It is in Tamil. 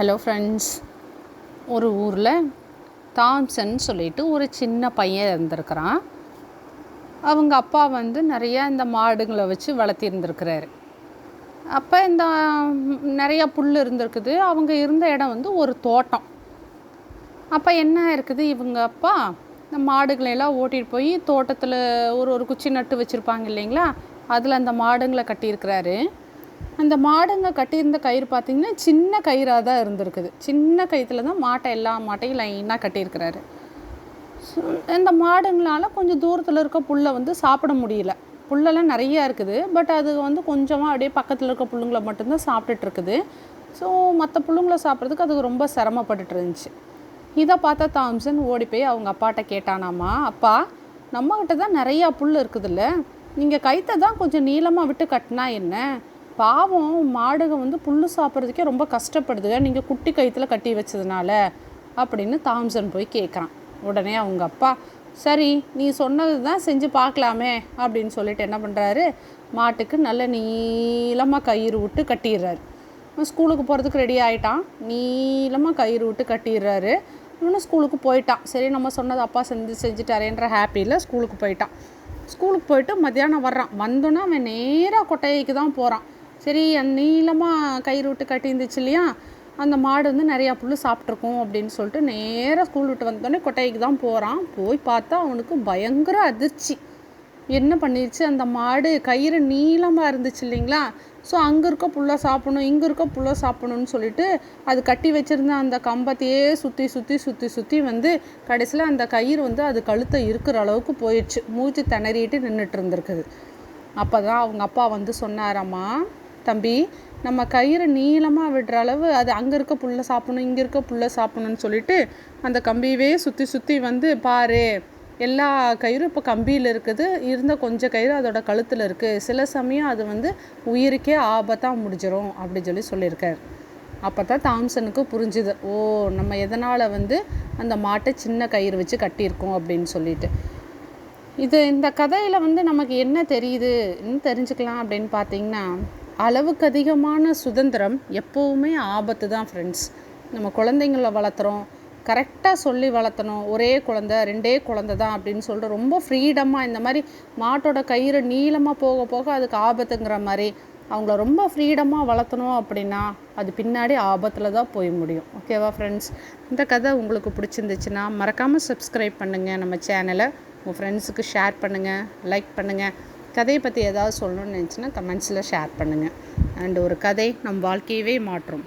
ஹலோ ஃப்ரெண்ட்ஸ் ஒரு ஊரில் தாம்சன் சொல்லிட்டு ஒரு சின்ன பையன் இருந்திருக்கிறான். அவங்க அப்பா வந்து நிறையா இந்த மாடுங்களை வச்சு வளர்த்திருந்துருக்கிறாரு. அப்போ இந்த நிறையா புல் இருந்திருக்குது. அவங்க இருந்த இடம் வந்து ஒரு தோட்டம். அப்போ என்ன இருக்குது? இவங்க அப்பா இந்த மாடுகளையெல்லாம் ஓட்டிகிட்டு போய் தோட்டத்தில் ஒரு ஒரு குச்சி நட்டு வச்சுருப்பாங்க இல்லைங்களா? அதில் அந்த மாடுங்களை கட்டியிருக்கிறாரு. அந்த மாடுங்க கட்டியிருந்த கயிறு பார்த்திங்கன்னா சின்ன கயிறாக தான் இருந்திருக்குது. சின்ன கயிற்றுல தான் மாட்டை எல்லா மாட்டையும் லைனாக கட்டியிருக்கிறாரு. இந்த மாடுங்களால் கொஞ்சம் தூரத்தில் இருக்க புல்லை வந்து சாப்பிட முடியல. புல்லெல்லாம் நிறையா இருக்குது. பட் அது வந்து கொஞ்சமாக அப்படியே பக்கத்தில் இருக்க புல்லுங்களை மட்டும்தான் சாப்பிட்டுட்டு இருக்குது. ஸோ மற்ற புல்லுங்களை சாப்பிட்றதுக்கு அது ரொம்ப சிரமப்பட்டுட்டு இருந்துச்சு. இதை பார்த்தா தாம்சன் ஓடி போய் அவங்க அப்பாட்ட கேட்டானாமா அப்பா நம்மக்கிட்ட தான் நிறையா புல் இருக்குதுல்ல. நீங்கள் கைத்தை தான் கொஞ்சம் நீளமாக விட்டு கட்டினா என்ன? பாவம் மாடுக வந்து புல் சாப்பிட்றதுக்கே ரொம்ப கஷ்டப்படுதுங்க நீங்கள் குட்டி கயிற்றுல கட்டி வச்சதுனால அப்படின்னு தாம்சன் போய் கேட்குறான் உடனே அவங்க அப்பா சரி நீ சொன்னது தான் செஞ்சு பார்க்கலாமே அப்படின்னு சொல்லிட்டு என்ன பண்ணுறாரு மாட்டுக்கு நல்ல நீளமாக கயிறு விட்டு கட்டிடுறாரு. ஸ்கூலுக்கு போகிறதுக்கு ரெடி ஆகிட்டான் நீளமாக கயிறு விட்டு கட்டிடுறாரு. இவனும் ஸ்கூலுக்கு போயிட்டான். சரி நம்ம சொன்னது அப்பா செஞ்சு செஞ்சுட்டாரேன்ற ஹாப்பியில் ஸ்கூலுக்கு போயிட்டான். ஸ்கூலுக்கு போயிட்டு மத்தியானம் வர்றான். வந்தோன்னா அவன் நேராக கொட்டைக்கு தான் போகிறான் சரி நீளமாக கயிறு விட்டு கட்டியிருந்துச்சு இல்லையா? அந்த மாடு வந்து நிறையா புல் சாப்பிட்ருக்கோம் அப்படின்னு சொல்லிட்டு நேராக ஸ்கூல் விட்டு வந்தோடனே கொட்டைக்கு தான் போகிறான் போய் பார்த்தா அவனுக்கு பயங்கர அதிர்ச்சி. என்ன பண்ணிருச்சு? அந்த மாடு கயிறு நீளமாக இருந்துச்சு இல்லைங்களா? ஸோ அங்கே இருக்க புல்லை சாப்பிடணும் இங்கே இருக்க புல்லை சாப்பிடணும்னு சொல்லிட்டு அது கட்டி வச்சுருந்த அந்த கம்பத்தையே சுற்றி சுற்றி சுற்றி சுற்றி வந்து கடைசியில் அந்த கயிறு வந்து அது கழுத்தை இருக்கிற அளவுக்கு போயிடுச்சு. மூச்சு திணறிட்டு நின்றுட்டு இருந்திருக்குது. அப்போ தான் அவங்க அப்பா வந்து சொன்னாராம்மா தம்பி நம்ம கயிறு நீளமாக விடுற அளவு அது அங்கே இருக்க புல்லை சாப்பிடணும் இங்கே இருக்க புல்லை சாப்பிடணும்னு சொல்லிட்டு அந்த கம்பியவே சுற்றி சுற்றி வந்து பாரு எல்லா கயிறும் இப்போ கம்பியில் இருக்குது இருந்த கொஞ்சம் கயிறு அதோட கழுத்தில் இருக்குது சில சமயம் அது வந்து உயிருக்கே ஆபத்தாக முடிஞ்சிடும் அப்படி சொல்லி சொல்லியிருக்கார். அப்போ தான் தாம்சனுக்கு புரிஞ்சுது ஓ நம்ம எதனால் வந்து அந்த மாட்டை சின்ன கயிறு வச்சு கட்டியிருக்கோம் அப்படின்னு சொல்லிட்டு. இது இந்த கதையில் வந்து நமக்கு என்ன தெரியுதுன்னு தெரிஞ்சுக்கலாம் அப்படின்னு பார்த்தீங்கன்னா அளவுக்கு அதிகமான சுதந்திரம் எப்போவுமே ஆபத்து தான் ஃப்ரெண்ட்ஸ் நம்ம குழந்தைங்கள வளர்த்துறோம். கரெக்டாக சொல்லி வளர்த்தணும். ஒரே குழந்த ரெண்டே குழந்த தான் அப்படின்னு சொல்லிட்டு ரொம்ப ஃப்ரீடமாக இந்த மாதிரி மாட்டோட கயிறு நீளமாக போக போக அதுக்கு ஆபத்துங்கிற மாதிரி அவங்கள ரொம்ப ஃப்ரீடமாக வளர்த்தணும் அப்படின்னா அது பின்னாடி ஆபத்தில் தான் போய் முடியும். ஓகேவா ஃப்ரெண்ட்ஸ் இந்த கதை உங்களுக்கு பிடிச்சிருந்துச்சுன்னா மறக்காமல் சப்ஸ்கிரைப் பண்ணுங்கள் நம்ம சேனலை உங்கள் ஃப்ரெண்ட்ஸுக்கு ஷேர் பண்ணுங்கள் லைக் பண்ணுங்கள் கதையை பற்றி ஏதாவது சொல்லணும்னு நினச்சின்னா கமெண்ட்ஸில் ஷேர் பண்ணுங்கள் அண்ட் ஒரு கதை நம் வாழ்க்கையவே மாற்றும்.